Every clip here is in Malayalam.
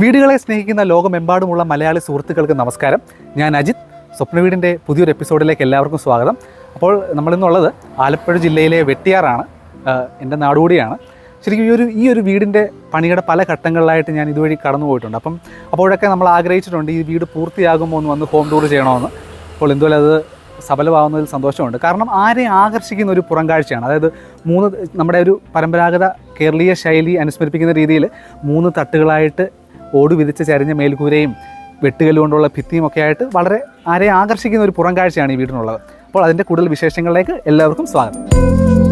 വീടുകളെ സ്നേഹിക്കുന്ന ലോകമെമ്പാടുമുള്ള മലയാളി സുഹൃത്തുക്കൾക്ക് നമസ്കാരം. ഞാൻ അജിത്. സ്വപ്നവീടിന്റെ പുതിയൊരു എപ്പിസോഡിലേക്ക് എല്ലാവർക്കും സ്വാഗതം. അപ്പോൾ നമ്മളിന്നുള്ളത് ആലപ്പുഴ ജില്ലയിലെ വെട്ടിയാറാണ്. എന്റെ നാടുകൂടിയാണ്. ശരിക്കും ഈ ഒരു ഈ ഒരു വീടിന്റെ പണിയുടെ പല ഘട്ടങ്ങളിലായിട്ട് ഞാൻ ഇതുവഴി കടന്നു പോയിട്ടുണ്ട്. അപ്പം അപ്പോഴൊക്കെ നമ്മൾ ആഗ്രഹിച്ചിട്ടുണ്ട് ഈ വീട് പൂർത്തിയാകുമോ എന്ന് വന്ന് ഹോം ടൂർ ചെയ്യണമെന്ന്. അപ്പോൾ എന്തുപോലെ അത് സഫലമാവുന്നതിൽ സന്തോഷമുണ്ട്. കാരണം ആരെ ആകർഷിക്കുന്ന ഒരു പുറംകാഴ്ചയാണ്. അതായത് മൂന്ന് നമ്മുടെ ഒരു പരമ്പരാഗത കേരളീയ ശൈലി അനുസ്മരിപ്പിക്കുന്ന രീതിയിൽ മൂന്ന് തട്ടുകളായിട്ട് ഓട് വിരിച്ച് ചരിഞ്ഞ മേൽക്കൂരയും വെട്ടുകല്ല് കൊണ്ടുള്ള ഭിത്തിയും ഒക്കെ ആയിട്ട് വളരെ ആരെ ആകർഷിക്കുന്ന ഒരു പുറം കാഴ്ചയാണ് ഈ വീടിനുള്ളത്. അപ്പോൾ അതിന്റെ കൂടുതൽ വിശേഷങ്ങളിലേക്ക് എല്ലാവർക്കും സ്വാഗതം.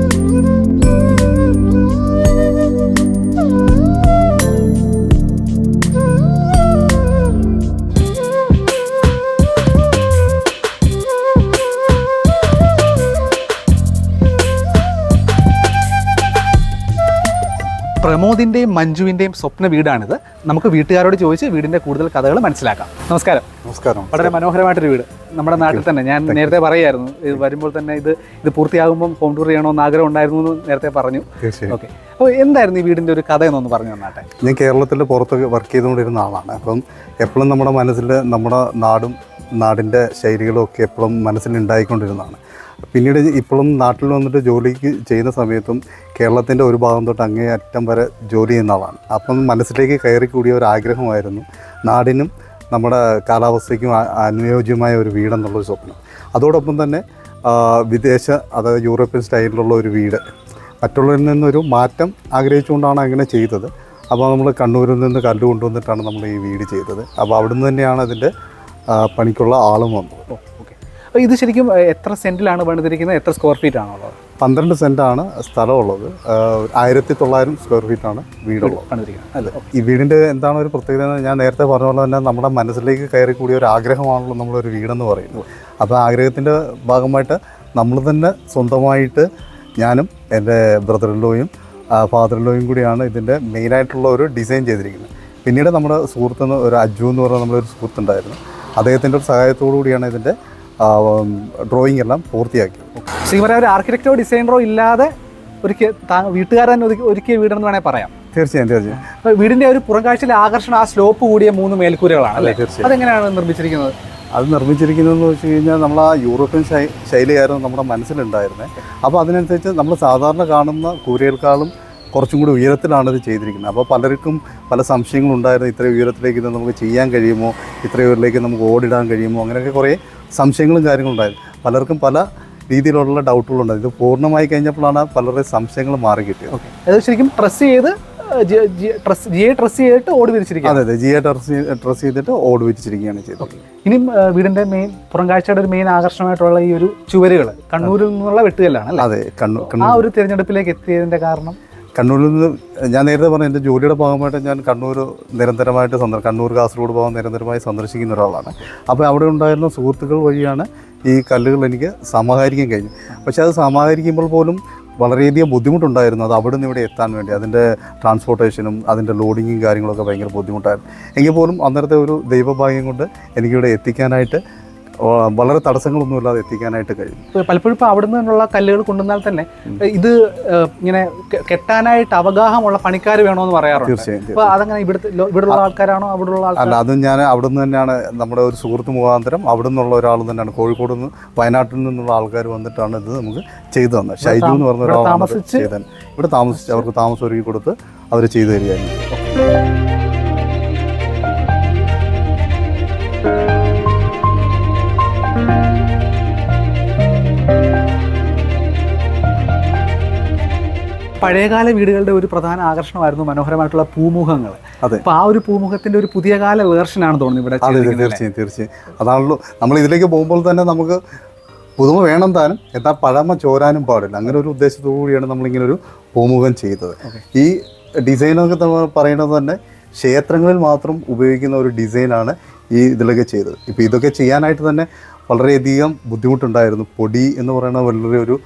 പ്രമോദിന്റെയും മഞ്ജുവിന്റെയും സ്വപ്ന വീടാണിത്. നമുക്ക് വീട്ടുകാരോട് ചോദിച്ച് വീടിന്റെ കൂടുതൽ കഥകൾ മനസ്സിലാക്കാം. നമസ്കാരം. നമസ്കാരം. വളരെ മനോഹരമായിട്ടൊരു വീട്. നമ്മുടെ നാട്ടിൽ തന്നെ. ഞാൻ നേരത്തെ പറയായിരുന്നു ഇത് വരുമ്പോൾ തന്നെ ഇത് ഇത് പൂർത്തിയാകുമ്പോൾ ഹോം ടൂർ ചെയ്യണമെന്ന് ആഗ്രഹം ഉണ്ടായിരുന്നു എന്ന് നേരത്തെ പറഞ്ഞു. തീർച്ചയായും. ഓക്കെ. അപ്പോൾ എന്തായിരുന്നു ഈ വീടിന്റെ ഒരു കഥ എന്നൊന്ന് പറഞ്ഞു തന്നാട്ടെ? ഞാൻ കേരളത്തിൽ പുറത്ത് വർക്ക് ചെയ്തുകൊണ്ടിരുന്ന ആളാണ്. അപ്പം എപ്പോഴും നമ്മുടെ മനസ്സിൽ നമ്മുടെ നാടും നാടിന്റെ ശൈലികളും ഒക്കെ എപ്പോഴും മനസ്സിൽ ഉണ്ടായിക്കൊണ്ടിരുന്നതാണ്. പിന്നീട് ഇപ്പോഴും നാട്ടിൽ വന്നിട്ട് ജോലിക്ക് ചെയ്യുന്ന സമയത്തും കേരളത്തിന്റെ ഒരു ഭാഗം തൊട്ട് അങ്ങേ അറ്റം വരെ ജോലി ചെയ്യുന്ന ആളാണ്. അപ്പം മനസ്സിലേക്ക് കയറി കൂടിയ ഒരു ആഗ്രഹമായിരുന്നു. നാടിനും നമ്മുടെ കാലാവസ്ഥയ്ക്കും അനുയോജ്യമായ ഒരു വീടെന്നുള്ളൊരു സ്വപ്നം. അതോടൊപ്പം തന്നെ വിദേശ അതായത് യൂറോപ്യൻ സ്റ്റൈലിലുള്ള ഒരു വീട്. മറ്റുള്ളവരിൽ നിന്നൊരു മാറ്റം ആഗ്രഹിച്ചുകൊണ്ടാണ് അങ്ങനെ ചെയ്തത്. അപ്പോൾ നമ്മൾ കണ്ണൂരിൽ നിന്ന് കല്ല് കൊണ്ടുവന്നിട്ടാണ് നമ്മൾ ഈ വീട് ചെയ്തത്. അപ്പോൾ അവിടുന്ന് തന്നെയാണ് അതിന്റെ പണിക്കുള്ള ആളും വന്നത്. അപ്പോൾ ഇത് ശരിക്കും എത്ര സെന്റിലാണ് പണിതിരിക്കുന്നത്? എത്ര സ്ക്വയർ ഫീറ്റ് ആണുള്ളത്? പന്ത്രണ്ട് സെന്റാണ് സ്ഥലമുള്ളത്. ആയിരത്തി തൊള്ളായിരം സ്ക്വയർ ഫീറ്റാണ് വീടുള്ളത്. പണിതിരിക്കുന്നത്. അല്ലേ? ഈ വീടിന്റെ എന്താണ് ഒരു പ്രത്യേകത? എന്ന് ഞാൻ നേരത്തെ പറഞ്ഞ പോലെ തന്നെ നമ്മുടെ മനസ്സിലേക്ക് കയറി കൂടിയ ഒരു ആഗ്രഹമാണല്ലോ നമ്മളൊരു വീടെന്ന് പറയുന്നത്. അപ്പോൾ ആഗ്രഹത്തിന്റെ ഭാഗമായിട്ട് നമ്മൾ തന്നെ സ്വന്തമായിട്ട് ഞാനും എന്റെ ബ്രദറിലോയും ഫാദറിലോയും കൂടിയാണ് ഇതിന്റെ മെയിനായിട്ടുള്ള ഒരു ഡിസൈൻ ചെയ്തിരിക്കുന്നത്. പിന്നീട് നമ്മുടെ സുഹൃത്തുനിന്ന് ഒരു അജു എന്ന് പറഞ്ഞ നമ്മളൊരു സുഹൃത്തുണ്ടായിരുന്നു. അദ്ദേഹത്തിന്റെ ഒരു സഹായത്തോടു കൂടിയാണ് ഇതിന്റെ ഡ്രോയിങ് എല്ലാം പൂർത്തിയാക്കി. ശരിക്കും പറയാം ഒരു ആർക്കിടെക്റ്റോ ഡിസൈനറോ ഇല്ലാതെ ഒരിക്കൽ വീട്ടുകാരൻ ഒരുക്കി- ഒരുക്കിയ വീടെന്ന് വേണേൽ പറയാം. തീർച്ചയായും തീർച്ചയായും. വീടിന്റെ ഒരു പുറംകാഴ്ചയിലെ ആകർഷണം ആ സ്ലോപ്പ് കൂടിയ മൂന്ന് മേൽക്കൂരകളാണ് അല്ലേ? അതെങ്ങനെയാണ് നിർമ്മിച്ചിരിക്കുന്നത്? അത് നിർമ്മിച്ചിരിക്കുന്നതെന്ന് വെച്ച് കഴിഞ്ഞാൽ നമ്മൾ ആ യൂറോപ്യൻ ശൈ ശൈലിയായിരുന്നു നമ്മുടെ മനസ്സിലുണ്ടായിരുന്നത് അപ്പോൾ അതിനനുസരിച്ച് നമ്മൾ സാധാരണ കാണുന്ന കൂരയേക്കാളും കുറച്ചും കൂടി ഉയരത്തിലാണ് ഇത് ചെയ്തിരിക്കുന്നത്. അപ്പോൾ പലർക്കും പല സംശയങ്ങളുണ്ടായിരുന്നു ഇത്രയും ഉയരത്തിലേക്ക് ഇത് നമുക്ക് ചെയ്യാൻ കഴിയുമോ? ഇത്രയും ഉയരത്തിലേക്ക് നമുക്ക് ഓടിടാൻ കഴിയുമോ? അങ്ങനെയൊക്കെ കുറേ സംശയങ്ങളും കാര്യങ്ങളും ഉണ്ടായിരുന്നു. പലർക്കും പല രീതിയിലുള്ള ഡൗട്ടുകളുണ്ടായിരുന്നു ഇത് പൂർണമായി കഴിഞ്ഞപ്പോഴാണ് പലരുടെ സംശയങ്ങൾ മാറി കിട്ടിയത്. ഓക്കെ. അത് ശരിക്കും ട്രസ് ചെയ്ത് ജി ജിയെ ട്രസ് ചെയ്തിട്ട് ഓടി വിരിച്ചിരിക്കുക അതെ അതെ. ജിയെ ട്രസ് ട്രസ് ചെയ്തിട്ട് ഓട് വിരിച്ചിരിക്കുകയാണ് ചെയ്തത്. ഇനിയും ആ, വീടിന്റെ മെയിൻ പുറംകാഴ്ചയുടെ ഒരു മെയിൻ ആകർഷണമായിട്ടുള്ള ഈ ഒരു ചുവരുകൾ കണ്ണൂരിൽ നിന്നുള്ള വെട്ടുകല്ലാണ് അതെ കണ്ണൂർ. ആ ഒരു തിരഞ്ഞെടുപ്പിലേക്ക് എത്തിയതിന്റെ കാരണം കണ്ണൂരിൽ നിന്ന് ഞാൻ നേരത്തെ പറഞ്ഞു എന്റെ ജോലിയുടെ ഭാഗമായിട്ട് ഞാൻ കണ്ണൂർ നിരന്തരമായിട്ട് സന്ദർ കണ്ണൂർ കാസർഗോഡ് ഭാഗം നിരന്തരമായി സന്ദർശിക്കുന്ന ഒരാളാണ്. അപ്പോൾ അവിടെ ഉണ്ടായിരുന്ന സുഹൃത്തുക്കൾ വഴിയാണ് ഈ കല്ലുകൾ എനിക്ക് സമാഹരിക്കാൻ കഴിഞ്ഞു പക്ഷേ അത് സമാഹരിക്കുമ്പോൾ പോലും വളരെയധികം ബുദ്ധിമുട്ടുണ്ടായിരുന്നു. അത് അവിടെ നിന്ന് ഇവിടെ എത്താൻ വേണ്ടി അതിന്റെ ട്രാൻസ്പോർട്ടേഷനും അതിന്റെ ലോഡിങ്ങും കാര്യങ്ങളൊക്കെ ഭയങ്കര ബുദ്ധിമുട്ടായിരുന്നു. എങ്കിൽ പോലും അന്നേരത്തെ ഒരു ദൈവഭാഗ്യം കൊണ്ട് എനിക്കിവിടെ എത്തിക്കാനായിട്ട് വളരെ തടസ്സങ്ങളൊന്നുമില്ലാതെ എത്തിക്കാനായിട്ട് കഴിയും. പലപ്പോഴും ഇപ്പോൾ അവിടെ നിന്നുള്ള കല്ലുകൾ കൊണ്ടുവന്നാൽ തന്നെ ഇത് ഇങ്ങനെ കെട്ടാനായിട്ട് അവഗാഹമുള്ള പണിക്കാർ വേണമെന്ന് പറയാറുണ്ട്. തീർച്ചയായും അപ്പോൾ അതങ്ങനെ ഇവിടുത്തെ ഇവിടെയുള്ള ആൾക്കാരാണോ അവിടെയുള്ള ആൾക്കാർ? അല്ല അതും ഞാൻ അവിടെ നിന്ന് തന്നെയാണ് നമ്മുടെ ഒരു സുഹൃത്ത് മുഖാന്തരം അവിടെ നിന്നുള്ള ഒരാൾ തന്നെയാണ്. കോഴിക്കോട് നിന്ന് വയനാട്ടിൽ നിന്നുള്ള ആൾക്കാർ വന്നിട്ടാണ് ഇത് നമുക്ക് ചെയ്തു തന്നത്. ഷൈജു എന്ന് പറഞ്ഞ ഒരാൾ താമസിച്ച് ചെയ്തത്. ഇവിടെ താമസിച്ച് അവർക്ക് താമസം ഒരുക്കി കൊടുത്ത് അവർ ചെയ്തു തരികയായിരുന്നു. പഴയകാല വീടുകളുടെ ഒരു പ്രധാന ആകർഷണമായിരുന്നു മനോഹരമായിട്ടുള്ള പൂമുഖങ്ങൾ. അതെ. അപ്പൊ ആ ഒരു പൂമുഖത്തിന്റെ ഒരു പുതിയ കാല വേർഷൻ ആണ് തോന്നുന്നു ഇവിടെ തീർച്ചയായും തീർച്ചയായും. അതാണല്ലോ നമ്മൾ ഇതിലേക്ക് പോകുമ്പോൾ തന്നെ നമുക്ക് പുതുമ വേണം താനും എന്നാൽ പഴമ ചോരാനും പാടില്ല. അങ്ങനെ ഒരു ഉദ്ദേശത്തോടു കൂടിയാണ് നമ്മളിങ്ങനെ ഒരു പൂമുഖം ചെയ്തത്. ഈ ഡിസൈനൊക്കെ പറയുന്നത് തന്നെ ക്ഷേത്രങ്ങളിൽ മാത്രം ഉപയോഗിക്കുന്ന ഒരു ഡിസൈനാണ് ഈ ഇതിലൊക്കെ ചെയ്തത്. ഇപ്പോൾ ഇതൊക്കെ ചെയ്യാനായിട്ട് തന്നെ വളരെയധികം ബുദ്ധിമുട്ടുണ്ടായിരുന്നു. പൊടി എന്ന് പറയുന്ന വളരെ ഒരു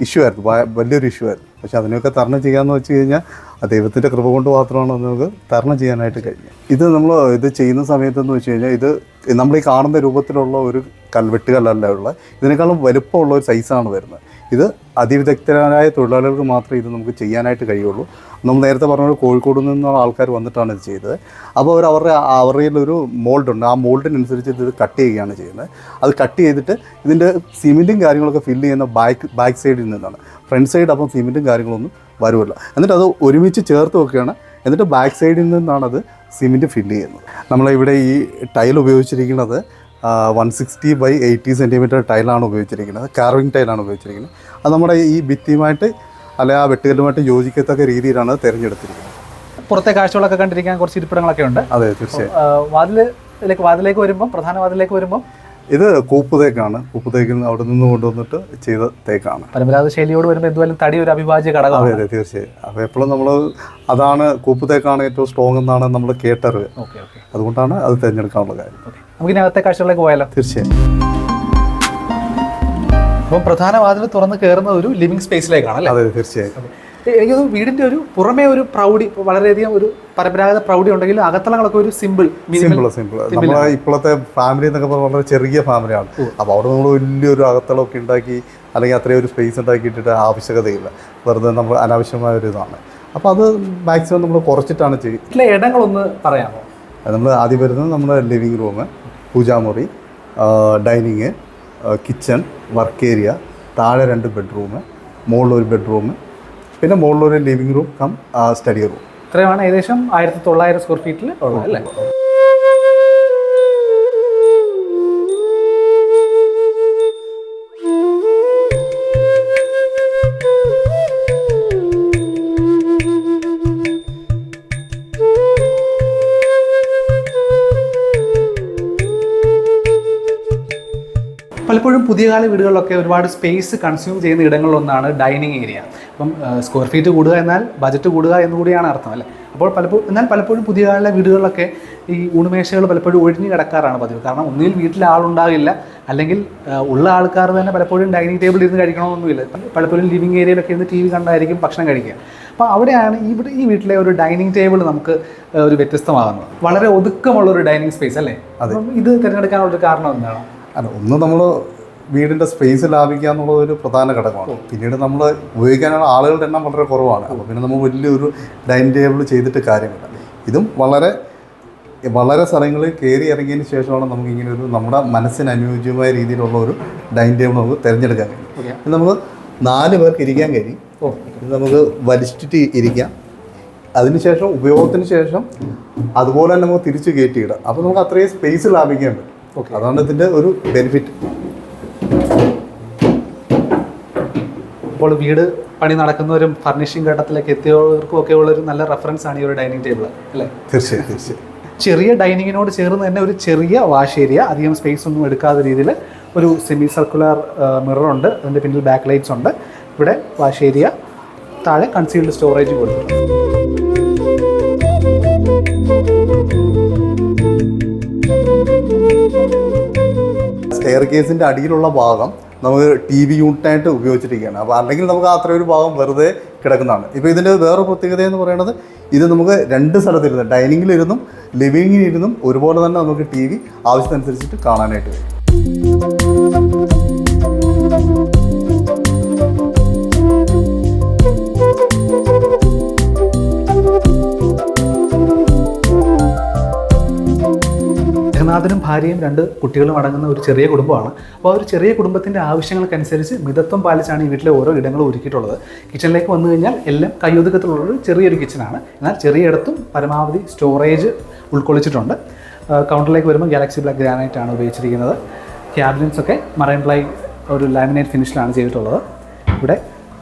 ഇഷ്യൂ ആയിരുന്നു. വലിയൊരു ഇഷ്യൂ ആയിരുന്നു. പക്ഷെ അതിനൊക്കെ തരണം ചെയ്യാമെന്ന് വെച്ച് കഴിഞ്ഞാൽ ആ ദൈവത്തിന്റെ കൃപ കൊണ്ട് മാത്രമാണ് നമുക്ക് തരണം ചെയ്യാനായിട്ട് കഴിഞ്ഞത്. ഇത് നമ്മൾ ഇത് ചെയ്യുന്ന സമയത്തെന്ന് വെച്ച് കഴിഞ്ഞാൽ ഇത് നമ്മൾ ഈ കാണുന്ന രൂപത്തിലുള്ള ഒരു കൽവെട്ടുകല്ലല്ല ഉള്ളത്. ഇതിനേക്കാളും വലുപ്പമുള്ള ഒരു സൈസാണ് വരുന്നത്. ഇത് അതിവിദഗ്ധരായ തൊഴിലാളികൾക്ക് മാത്രമേ ഇത് നമുക്ക് ചെയ്യാനായിട്ട് കഴിയുള്ളൂ. നമ്മൾ നേരത്തെ പറഞ്ഞ പോലെ കോഴിക്കോട് നിന്നുള്ള ആൾക്കാർ വന്നിട്ടാണ് ഇത് ചെയ്തത്. അപ്പോൾ അവർ അവരുടെ അവരുടെ ഒരു മോൾഡ് ഉണ്ട്. ആ മോൾഡിനനുസരിച്ച് ഇത് കട്ട് ചെയ്യുകയാണ് ചെയ്യുന്നത്. അത് കട്ട് ചെയ്തിട്ട് ഇതിന്റെ സിമെന്റും കാര്യങ്ങളൊക്കെ ഫില്ല് ചെയ്യുന്ന ബാക്ക് ബാക്ക് സൈഡിൽ നിന്നാണ്. ഫ്രണ്ട് സൈഡ് അപ്പം സിമെന്റും കാര്യങ്ങളൊന്നും വരുമല്ല എന്നിട്ട് അത് ഒരുമിച്ച് ചേർത്ത് വെക്കുകയാണ്. എന്നിട്ട് ബാക്ക് സൈഡിൽ നിന്നാണ് അത് സിമെന്റ് ഫില്ല് ചെയ്യുന്നത്. നമ്മളിവിടെ ഈ ടൈൽ ഉപയോഗിച്ചിരിക്കുന്നത് one sixty by eighty centimetre ടൈലാണ് ഉപയോഗിച്ചിരിക്കുന്നത്. കാർവിംഗ് ടൈലാണ് ഉപയോഗിച്ചിരിക്കുന്നത്. അത് നമ്മുടെ ഈ ഭിത്തിയുമായിട്ട് അല്ലെ ആ വെട്ടുകല്ലുമായിട്ട് യോജിക്കത്തക്ക രീതിയിലാണ് തിരഞ്ഞെടുത്തിരിക്കുന്നത്. പുറത്തെ കാഴ്ചകളൊക്കെ കണ്ടിരിക്കാൻ കുറച്ച് ഇരിപ്പിടങ്ങളൊക്കെ ഉണ്ട്. അതെ തീർച്ചയായും. ആ, വാതിലിലേക്ക് വാതിലേക്ക് വരുമ്പോൾ പ്രധാന വാതിലേക്ക് വരുമ്പോൾ ഇത് കൂപ്പ് തേക്കാണ് കൂപ്പ് തേക്കിൽ അവിടെ നിന്ന് കൊണ്ടുവന്നിട്ട് ചെയ്ത തേക്കാണ്. പരമ്പരാഗത ശൈലിയോട് വരുമ്പോൾ എന്തുവായാലും തടി ഒരു അവിഭാജ്യ അതെ ഘടകമാണ്. അതെ തീർച്ചയായും. അപ്പോൾ എപ്പോഴും നമ്മൾ അതാണ് കൂപ്പ് തേക്കാണ് ഏറ്റവും സ്ട്രോങ് എന്നാണ് നമ്മൾ കേട്ടറിവ്. Okay okay. അതുകൊണ്ടാണ് അത് തിരഞ്ഞെടുക്കാനുള്ള കാര്യം. ഓക്കെ. നമുക്ക് ഇതിനകത്തെ അകത്തെ കാഴ്ചകളിലേക്ക് പോയാലോ? തീർച്ചയായും. അപ്പം പ്രധാന വാതിൽ തുറന്ന് കയറുന്ന ഒരു ലിവിംഗ് സ്പേസിലേക്കാണ് അല്ലേ? അതെ തീർച്ചയായും. എനിക്ക് ഒരു വീടിന്റെ ഒരു പുറമേ ഒരു പ്രൗഢി വളരെയധികം ഒരു പരമ്പരാഗത പ്രൗഢി ഉണ്ടെങ്കിലും അകത്തളങ്ങളൊക്കെ ഒരു സിമ്പിൾ സിമ്പിൾ സിമ്പിൾ നമ്മളെ ഇപ്പോഴത്തെ ഫാമിലി എന്നൊക്കെ പറഞ്ഞാൽ വളരെ ചെറിയ ഫാമിലിയാണ് അപ്പോൾ അവിടെ നമ്മൾ വലിയൊരു അകത്തളമൊക്കെ ഉണ്ടാക്കി അല്ലെങ്കിൽ അത്രയും ഒരു സ്പേസ് ഉണ്ടാക്കിയിട്ടിട്ട് ആവശ്യകതയില്ല. വെറുതെ നമ്മൾ അനാവശ്യമായ ഒരു ഇതാണ്. അപ്പോൾ അത് മാക്സിമം നമ്മൾ കുറച്ചിട്ടാണ് ചെയ്യുക. വീട്ടിലെ ഇടങ്ങളൊന്ന് പറയാമോ? നമ്മൾ ആദ്യം വരുന്നത് നമ്മുടെ ലിവിങ് റൂം പൂജാമുറി ഡൈനിങ് കിച്ചൺ വർക്ക് ഏരിയ താഴെ രണ്ട് ബെഡ്റൂം മുകളിലൊരു ബെഡ്റൂം പിന്നെ മുകളിലൊരു living room cum study room. ഇത്രയുമാണ് ഏകദേശം ആയിരത്തി തൊള്ളായിരം സ്ക്വയർ ഫീറ്റിൽ ഉള്ളത് അല്ലേ? പലപ്പോഴും പുതിയ കാല വീടുകളിലൊക്കെ ഒരുപാട് സ്പേസ് കൺസ്യൂം ചെയ്യുന്ന ഇടങ്ങളിലൊന്നാണ് ഡൈനിങ് ഏരിയ അപ്പം സ്ക്വയർ ഫീറ്റ് കൂടുക എന്നാൽ ബജറ്റ് കൂടുക എന്നുകൂടിയാണ് അർത്ഥം അല്ലേ? അപ്പോൾ പലപ്പോഴും എന്നാൽ പലപ്പോഴും പുതിയ കാല വീടുകളിലൊക്കെ ഈ ഊണുമേശകൾ പലപ്പോഴും ഒഴിഞ്ഞു കിടക്കാറാണ് പതിവ്. കാരണം ഒന്നിൽ വീട്ടിൽ ആളുണ്ടാകില്ല. അല്ലെങ്കിൽ ഉള്ള ആൾക്കാർ തന്നെ പലപ്പോഴും ഡൈനിങ് ടേബിളിൽ ഇരുന്ന് കഴിക്കണമെന്നൊന്നുമില്ല. പലപ്പോഴും ലിവിങ് ഏരിയയിലൊക്കെ ഇരുന്ന് ടി വി കണ്ടായിരിക്കും ഭക്ഷണം കഴിക്കുക. അപ്പോൾ അവിടെയാണ് ഇവിടെ ഈ വീട്ടിലെ ഒരു ഡൈനിങ് ടേബിൾ നമുക്ക് ഒരു വ്യത്യസ്തമാകുന്നത്. വളരെ ഒതുക്കമുള്ള ഒരു ഡൈനിങ് സ്പേസ് അല്ലേ? ഇത് തിരഞ്ഞെടുക്കാനുള്ള ഒരു കാരണം എന്താണ്? അല്ല ഒന്ന് നമ്മൾ വീടിന്റെ സ്പേസ് ലാഭിക്കുക എന്നുള്ളത് ഒരു പ്രധാന ഘടകമാണ്. പിന്നീട് നമ്മൾ ഉപയോഗിക്കാനുള്ള ആളുകളുടെ എണ്ണം വളരെ കുറവാണ്. അപ്പോൾ പിന്നെ നമ്മൾ വലിയൊരു ഡൈനിങ് ടേബിൾ ചെയ്തിട്ട് കാര്യമില്ല. ഇതും വളരെ വളരെ സ്ഥലങ്ങളിൽ കയറി ഇറങ്ങിയതിന് ശേഷമാണ് നമുക്ക് ഇങ്ങനെ ഒരു നമ്മുടെ മനസ്സിന് അനുയോജ്യമായ രീതിയിലുള്ള ഒരു ഡൈനിങ് ടേബിൾ നമുക്ക് തിരഞ്ഞെടുക്കാൻ കഴിയും. നമുക്ക് നാല് പേർക്ക് ഇരിക്കാൻ കഴിയും. നമുക്ക് വലിച്ചിട്ട് ഇരിക്കാം. അതിനുശേഷം ഉപയോഗത്തിന് ശേഷം അതുപോലെ തന്നെ നമുക്ക് തിരിച്ച് കയറ്റിയിടാം അപ്പോൾ നമുക്ക് അത്രയും സ്പേസ് ലാഭിക്കാൻ പറ്റും. അതാണ് ഇതിന്റെ ഒരു ബെനിഫിറ്റ് ഇപ്പോൾ വീട് പണി നടക്കുന്നവരും ഫർണിഷിംഗ് ഘട്ടത്തിലേക്ക് എത്തിയവർക്കും ഒക്കെ ഉള്ള ഒരു നല്ല റെഫറൻസ് ആണ് ഈ ഒരു ഡൈനിങ് ടേബിൾ അല്ലേ? തീർച്ചയായും തീർച്ചയായും. ചെറിയ ഡൈനിങ്ങിനോട് ചേർന്ന് തന്നെ ഒരു ചെറിയ വാഷ് ഏരിയ അധികം സ്പേസ് ഒന്നും എടുക്കാത്ത രീതിയിൽ ഒരു സെമി സർക്കുലർ മിറർ ഉണ്ട്. അതിന്റെ പിന്നിൽ ബാക്ക് ലൈറ്റ്സ് ഉണ്ട്. ഇവിടെ വാഷ് ഏരിയ താഴെ കൺസീൽഡ് സ്റ്റോറേജ് കൊടുത്തിട്ടുണ്ട്. സ്റ്റെയർ കേസിന്റെ അടിയിലുള്ള ഭാഗം നമുക്ക് ടി വി യൂണിറ്റായിട്ട് ഉപയോഗിച്ചിരിക്കുകയാണ്. അപ്പോൾ അല്ലെങ്കിൽ നമുക്ക് അത്ര ഒരു ഭാഗം വെറുതെ കിടക്കുന്നതാണ്. ഇപ്പോൾ ഇതിന്റെ വേറെ പ്രത്യേകത എന്ന് പറയുന്നത് ഇത് നമുക്ക് രണ്ട് സ്ഥലത്തിരുന്ന് ഡൈനിങ്ങിലിരുന്നും ലിവിങ്ങിലിരുന്നും ഒരുപോലെ തന്നെ നമുക്ക് ടി വി ആവശ്യത്തിനനുസരിച്ചിട്ട് കാണാനായിട്ട് കഴിയും. ഗൃഹനാഥനും ഭാര്യയും രണ്ട് കുട്ടികളും അടങ്ങുന്ന ഒരു ചെറിയ കുടുംബമാണ്. അപ്പോൾ ആ ഒരു ചെറിയ കുടുംബത്തിന്റെ ആവശ്യങ്ങൾക്കനുസരിച്ച് മിതത്വം പാലിച്ചാണ് ഈ വീട്ടിലെ ഓരോ ഇടങ്ങളും ഒരുക്കിയിട്ടുള്ളത്. കിച്ചണിലേക്ക് വന്നു കഴിഞ്ഞാൽ എല്ലാം കയ്യൊതുക്കത്തിലുള്ള ഒരു ചെറിയൊരു കിച്ചണാണ്. എന്നാൽ ചെറിയയിടത്തും പരമാവധി സ്റ്റോറേജ് ഉൾക്കൊള്ളിച്ചിട്ടുണ്ട്. കൗണ്ടറിലേക്ക് വരുമ്പോൾ ഗാലക്സി ബ്ലാക്ക് ഗ്രാനൈറ്റ് ആണ് ഉപയോഗിച്ചിരിക്കുന്നത്. ക്യാബിനറ്റ്സ് ഒക്കെ മറൈൻ പ്ലൈ ഒരു ലാമിനേറ്റ് ഫിനിഷിലാണ് ചെയ്തിട്ടുള്ളത്. ഇവിടെ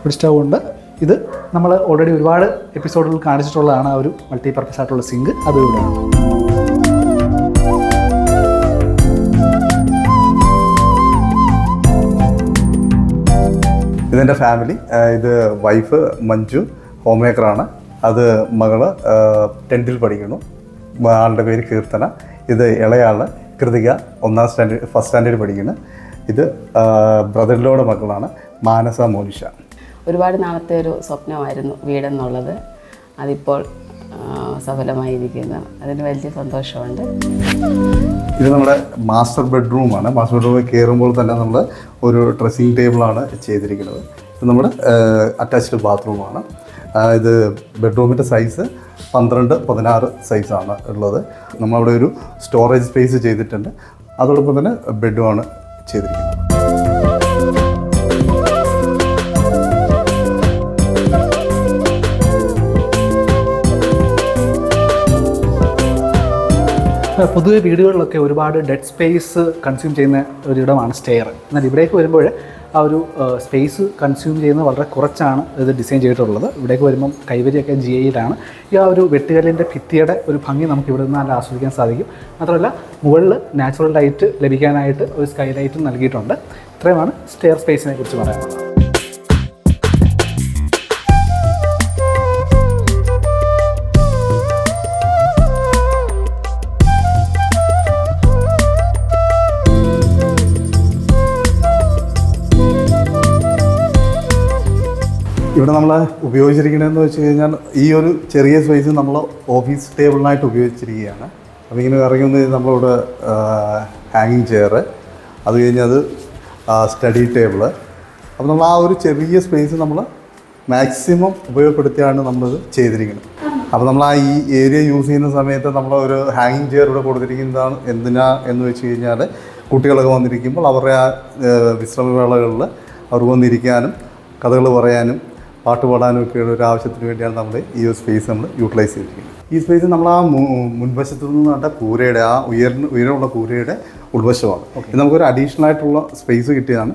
ഒരു സ്റ്റൗ ഉണ്ട്. ഇത് നമ്മൾ ഓൾറെഡി ഒരുപാട് എപ്പിസോഡുകൾ കാണിച്ചിട്ടുള്ളതാണ് ആ ഒരു മൾട്ടി പർപ്പസ് ആയിട്ടുള്ള സിങ്ക്. അത് ഇതെന്റെ ഫാമിലി ഇത് വൈഫ് മഞ്ജു ഹോം മേക്കറാണ് അത് മകൾ ടെൻത്തിൽ പഠിക്കുന്നു. ആളുടെ പേര് കീർത്തന. ഇത് ഇളയാൾ കൃതിക ഒന്നാം സ്റ്റാൻഡേർഡ് ഫസ്റ്റ് സ്റ്റാൻഡേർഡ് പഠിക്കുന്നു. ഇത് ബ്രദറിലോടെ മക്കളാണ് മാനസ മോനിഷ. ഒരുപാട് നാളത്തെ ഒരു സ്വപ്നമായിരുന്നു വീടെന്നുള്ളത്. അതിപ്പോൾ സഫലമായിരിക്കുന്നു. അതിന് വലിയ സന്തോഷമുണ്ട്. ഇത് നമ്മുടെ മാസ്റ്റർ ബെഡ്റൂമാണ് മാസ്റ്റർ ബെഡ്റൂമിൽ കയറുമ്പോൾ തന്നെ നമ്മൾ ഒരു ഡ്രസ്സിംഗ് ടേബിളാണ് ചെയ്തിരിക്കുന്നത്. നമ്മുടെ അറ്റാച്ച്ഡ് ബാത്റൂമാണ് ഇത് ബെഡ്റൂമിന്റെ സൈസ് പന്ത്രണ്ട് പതിനാറ് സൈസാണ് ഉള്ളത്. നമ്മളവിടെ ഒരു സ്റ്റോറേജ് സ്പേസ് ചെയ്തിട്ടുണ്ട്. അതോടൊപ്പം തന്നെ ബെഡുമാണ് ചെയ്തിരിക്കുന്നത്. പൊതുവെ വീടുകളിലൊക്കെ ഒരുപാട് ഡെഡ് സ്പേസ് കൺസ്യൂം ചെയ്യുന്ന ഒരിടമാണ് സ്റ്റെയർ എന്നാൽ ഇവിടേക്ക് വരുമ്പോൾ ആ ഒരു സ്പേസ് കൺസ്യൂം ചെയ്യുന്നത് വളരെ കുറച്ചാണ് ഇത് ഡിസൈൻ ചെയ്തിട്ടുള്ളത്. ഇവിടേക്ക് വരുമ്പം കൈവരിയൊക്കെ ജി ഐയിലാണ് ഈ ആ ഒരു വെട്ടുകല്ലിന്റെ ഭിത്തിയുടെ ഒരു ഭംഗി നമുക്ക് ഇവിടെ നിന്ന് നല്ല ആസ്വദിക്കാൻ സാധിക്കും. മാത്രമല്ല മുകളിൽ നാച്ചുറൽ ലൈറ്റ് ലഭിക്കാനായിട്ട് ഒരു സ്കൈ ലൈറ്റും നൽകിയിട്ടുണ്ട്. ഇത്രയുമാണ് സ്റ്റെയർ സ്പേസിനെ കുറിച്ച് പറയാനുള്ളത്. ഇവിടെ നമ്മൾ ഉപയോഗിച്ചിരിക്കണതെന്ന് വെച്ച് കഴിഞ്ഞാൽ ഈ ഒരു ചെറിയ സ്പേസ് നമ്മൾ ഓഫീസ് ടേബിളിനായിട്ട് ഉപയോഗിച്ചിരിക്കുകയാണ്. അപ്പോൾ ഇങ്ങനെ ഇറങ്ങി വന്ന് നമ്മളിവിടെ ഹാങ്ങിങ് ചെയർ അത് കഴിഞ്ഞത് സ്റ്റഡി ടേബിൾ അപ്പോൾ നമ്മൾ ആ ഒരു ചെറിയ സ്പേസ് നമ്മൾ മാക്സിമം ഉപയോഗപ്പെടുത്തിയാണ് നമ്മളിത് ചെയ്തിരിക്കുന്നത്. അപ്പോൾ നമ്മൾ ആ ഈ ഏരിയ യൂസ് ചെയ്യുന്ന സമയത്ത് നമ്മൾ ഒരു ഹാങ്ങിങ് ചെയർ ഇവിടെ കൊടുത്തിരിക്കുന്നതാണ് എന്തിനാ എന്ന് വെച്ച് കഴിഞ്ഞാൽ കുട്ടികളൊക്കെ വന്നിരിക്കുമ്പോൾ അവരുടെ ആ വിശ്രമവേളകളിൽ അവർ വന്നിരിക്കാനും കഥകൾ പറയാനും പാട്ട് പാടാനും ഒക്കെയുള്ള ഒരു ആവശ്യത്തിന് വേണ്ടിയാണ് നമ്മൾ ഈ ഒരു സ്പേസ് നമ്മൾ യൂട്ടിലൈസ് ചെയ്തിരിക്കുന്നത്. ഈ സ്പേസ് നമ്മൾ ആ മുൻവശത്തു മുൻവശത്ത് നിന്ന് കണ്ട കൂരയുടെ ആ ഉയർന്ന ഉയരമുള്ള കൂരയുടെ ഉൾവശമാണ്. ഇത് നമുക്കൊരു അഡീഷണൽ ആയിട്ടുള്ള സ്പേസ് കിട്ടിയതാണ്.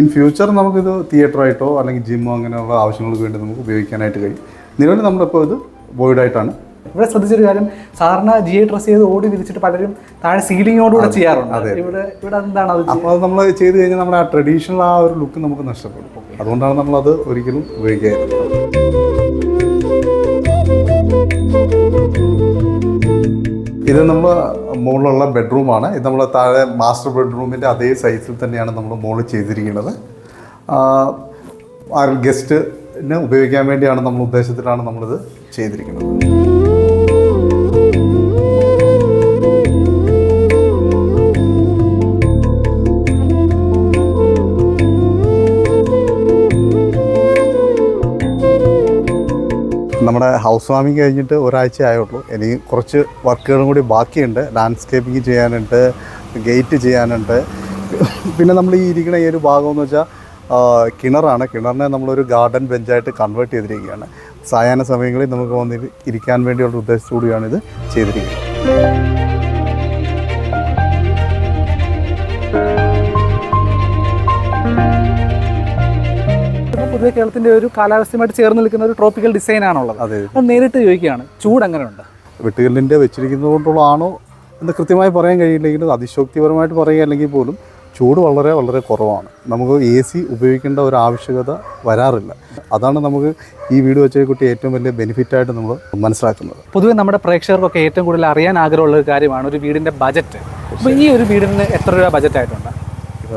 ഇൻ ഫ്യൂച്ചർ നമുക്കിത് തിയേറ്ററായിട്ടോ അല്ലെങ്കിൽ ജിമ്മോ അങ്ങനെയുള്ള ആവശ്യങ്ങൾക്ക് വേണ്ടി നമുക്ക് ഉപയോഗിക്കാനായിട്ട് കഴിയും. നിലവിൽ നമ്മളിപ്പോൾ ഇത് വോയിഡായിട്ടാണ് ഇവിടെ ശ്രദ്ധിച്ചൊരു കാര്യം സാധാരണ ജി ഐ ഡ്രസ് ചെയ്ത് ഓടി വിരിച്ചിട്ട് പലരും താഴെ സീലിങ്ങോടുകൂടെ ചെയ്യാറുണ്ട്. ഇവിടെ ഇവിടെ എന്താണ് അത് അപ്പോൾ അത് നമ്മൾ ചെയ്ത് കഴിഞ്ഞാൽ നമ്മുടെ ആ ട്രഡീഷണൽ ആ ഒരു ലുക്ക് നമുക്ക് നഷ്ടപ്പെടും. അതുകൊണ്ടാണ് നമ്മളത് ഒരിക്കലും ഉപയോഗിക്കാതിരുന്നത്. ഇത് നമ്മൾ മുകളിലുള്ള ബെഡ്റൂമാണ് ഇത് നമ്മൾ താഴെ മാസ്റ്റർ ബെഡ്റൂമിന്റെ അതേ സൈസിൽ തന്നെയാണ് നമ്മൾ മുകളിൽ ചെയ്തിരിക്കുന്നത്. ആ ഗസ്റ്റിന് ഉപയോഗിക്കാൻ വേണ്ടിയാണ് നമ്മൾ ഉദ്ദേശത്തിലാണ് നമ്മളിത് ചെയ്തിരിക്കുന്നത്. നമ്മുടെ ഹൗസ് വാമിങ് കഴിഞ്ഞിട്ട് ഒരാഴ്ച ആയുള്ളൂ. ഇനി കുറച്ച് വർക്കുകളും കൂടി ബാക്കിയുണ്ട്. ലാൻഡ്സ്കേപ്പിംഗ് ചെയ്യാനുണ്ട് ഗേറ്റ് ചെയ്യാനുണ്ട്. പിന്നെ നമ്മൾ ഈ ഇരിക്കുന്ന ഈ ഒരു ഭാഗം എന്ന് വെച്ചാൽ കിണറാണ്. കിണറിനെ നമ്മളൊരു ഗാർഡൻ ബെഞ്ചായിട്ട് കൺവേർട്ട് ചെയ്തിരിക്കുകയാണ്. സായാഹ്ന സമയങ്ങളിൽ നമുക്ക് വന്ന് ഇരി- ഇരിക്കാൻ വേണ്ടിയുള്ള ഉദ്ദേശത്തോടെയാണ് ഇത് ചെയ്തിരിക്കുന്നത്. പൊതുവെ കേരളത്തിന്റെ ഒരു കാലാവസ്ഥയുമായിട്ട് ചേർന്ന് നിൽക്കുന്ന ഒരു ട്രോപ്പിക്കൽ ഡിസൈൻ ആണുള്ളത്. അതെ നേരിട്ട് ചോദിക്കുകയാണ് ചൂട് എങ്ങനെയുണ്ട്? വെട്ടുകല്ലിന്റെ വെച്ചിരിക്കുന്നതുകൊണ്ടുള്ള ആണോ എന്ന് കൃത്യമായി പറയാൻ കഴിയില്ലെങ്കിലും അതിശോക്തിപരമായിട്ട് പറയുക അല്ലെങ്കിൽ പോലും ചൂട് വളരെ വളരെ കുറവാണ്. നമുക്ക് എ സി ഉപയോഗിക്കേണ്ട ഒരു ആവശ്യകത വരാറില്ല. അതാണ് നമുക്ക് ഈ വീട് വെച്ച കുട്ടി ഏറ്റവും വലിയ ബെനിഫിറ്റ് ആയിട്ട് നമ്മൾ മനസ്സിലാക്കുന്നത്. പൊതുവെ നമ്മുടെ പ്രേക്ഷകർക്കൊക്കെ ഏറ്റവും കൂടുതൽ അറിയാൻ ആഗ്രഹമുള്ള ഒരു കാര്യമാണ് ഒരു വീടിന്റെ ബജറ്റ് അപ്പോൾ ഈ ഒരു വീടിന് എത്ര രൂപ ബജറ്റ് ആയിട്ടുണ്ട്?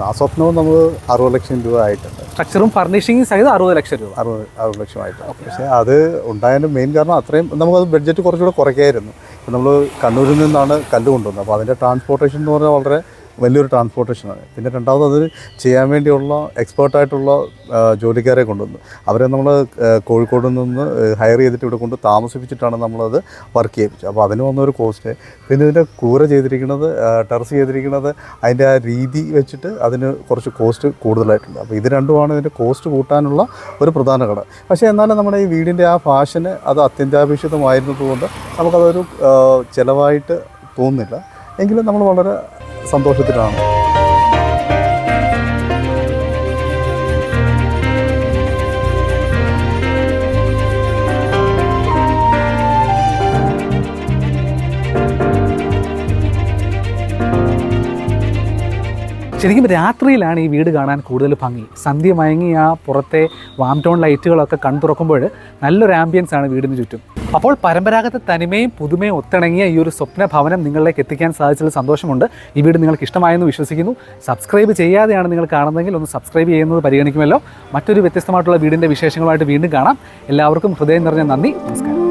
ആ സ്വപ്നവും നമ്മൾ അറുപത് ലക്ഷം രൂപ ആയിട്ടുണ്ട്. സ്ട്രക്ചറും ഫർണിഷിംഗും സഹിതം അറുപത് ലക്ഷം രൂപ. അറുപത് അറുപത് ലക്ഷമായിട്ട് പക്ഷേ അത് ഉണ്ടായതിന്റെ മെയിൻ കാരണം അത്രയും നമുക്കത് ബഡ്ജറ്റ് കുറച്ചുകൂടെ കുറയ്ക്കായിരുന്നു. നമ്മൾ കണ്ണൂരിൽ നിന്നാണ് കല്ല് കൊണ്ടുവന്നത്. അപ്പോൾ അതിന്റെ ട്രാൻസ്പോർട്ടേഷൻ എന്ന് പറഞ്ഞാൽ വളരെ വലിയൊരു ട്രാൻസ്പോർട്ടേഷനാണ് പിന്നെ രണ്ടാമത് അത് ചെയ്യാൻ വേണ്ടിയുള്ള എക്സ്പേർട്ടായിട്ടുള്ള ജോലിക്കാരെ കൊണ്ടുവന്നു. അവരെ നമ്മൾ കോഴിക്കോട് നിന്ന് ഹയർ ചെയ്തിട്ട് ഇവിടെ കൊണ്ട് താമസിപ്പിച്ചിട്ടാണ് നമ്മളത് വർക്ക് ചെയ്യിപ്പിച്ചത്. അപ്പോൾ അതിന് വന്നൊരു കോസ്റ്റ് പിന്നെ ഇതിന്റെ കൂര ചെയ്തിരിക്കുന്നത് ടെറസ് ചെയ്തിരിക്കുന്നത് അതിന്റെ ആ രീതി വെച്ചിട്ട് അതിന് കുറച്ച് കോസ്റ്റ് കൂടുതലായിട്ടുണ്ട്. അപ്പോൾ ഇത് രണ്ടുമാണ് ഇതിന്റെ കോസ്റ്റ് കൂട്ടാനുള്ള ഒരു പ്രധാന ഘടകം. പക്ഷേ എന്നാലും നമ്മുടെ ഈ വീടിന്റെ ആ ഫാഷന് അത് അത്യന്താപേക്ഷിതമായിരുന്നതുകൊണ്ട് നമുക്കതൊരു ചിലവായിട്ട് തോന്നുന്നില്ല. എങ്കിലും നമ്മൾ വളരെ സന്തോഷത്തിലാണ്. ശരിക്കും രാത്രിയിലാണ് ഈ വീട് കാണാൻ കൂടുതൽ ഭംഗി. സന്ധ്യ മയങ്ങി ആ പുറത്തെ വാം ടോൺ ലൈറ്റുകളൊക്കെ കൺ തുറക്കുമ്പോൾ നല്ലൊരു ആംബിയൻസ് ആണ് വീടിന് ചുറ്റും. അപ്പോൾ പരമ്പരാഗത തനിമയും പുതുമയും ഒത്തിണങ്ങിയ ഈ ഒരു സ്വപ്ന ഭവനം നിങ്ങളിലേക്ക് എത്തിക്കാൻ സാധിച്ചതിൽ സന്തോഷമുണ്ട്. ഈ വീട് നിങ്ങൾക്ക് ഇഷ്ടമായെന്ന് വിശ്വസിക്കുന്നു. സബ്സ്ക്രൈബ് ചെയ്യാതെയാണ് നിങ്ങൾ കാണുന്നതെങ്കിൽ ഒന്ന് സബ്സ്ക്രൈബ് ചെയ്യുന്നത് പരിഗണിക്കുമല്ലോ. മറ്റൊരു വ്യത്യസ്തമായിട്ടുള്ള വീടിന്റെ വിശേഷങ്ങളുമായിട്ട് വീണ്ടും കാണാം. എല്ലാവർക്കും ഹൃദയം നിറഞ്ഞ നന്ദി. നമസ്കാരം.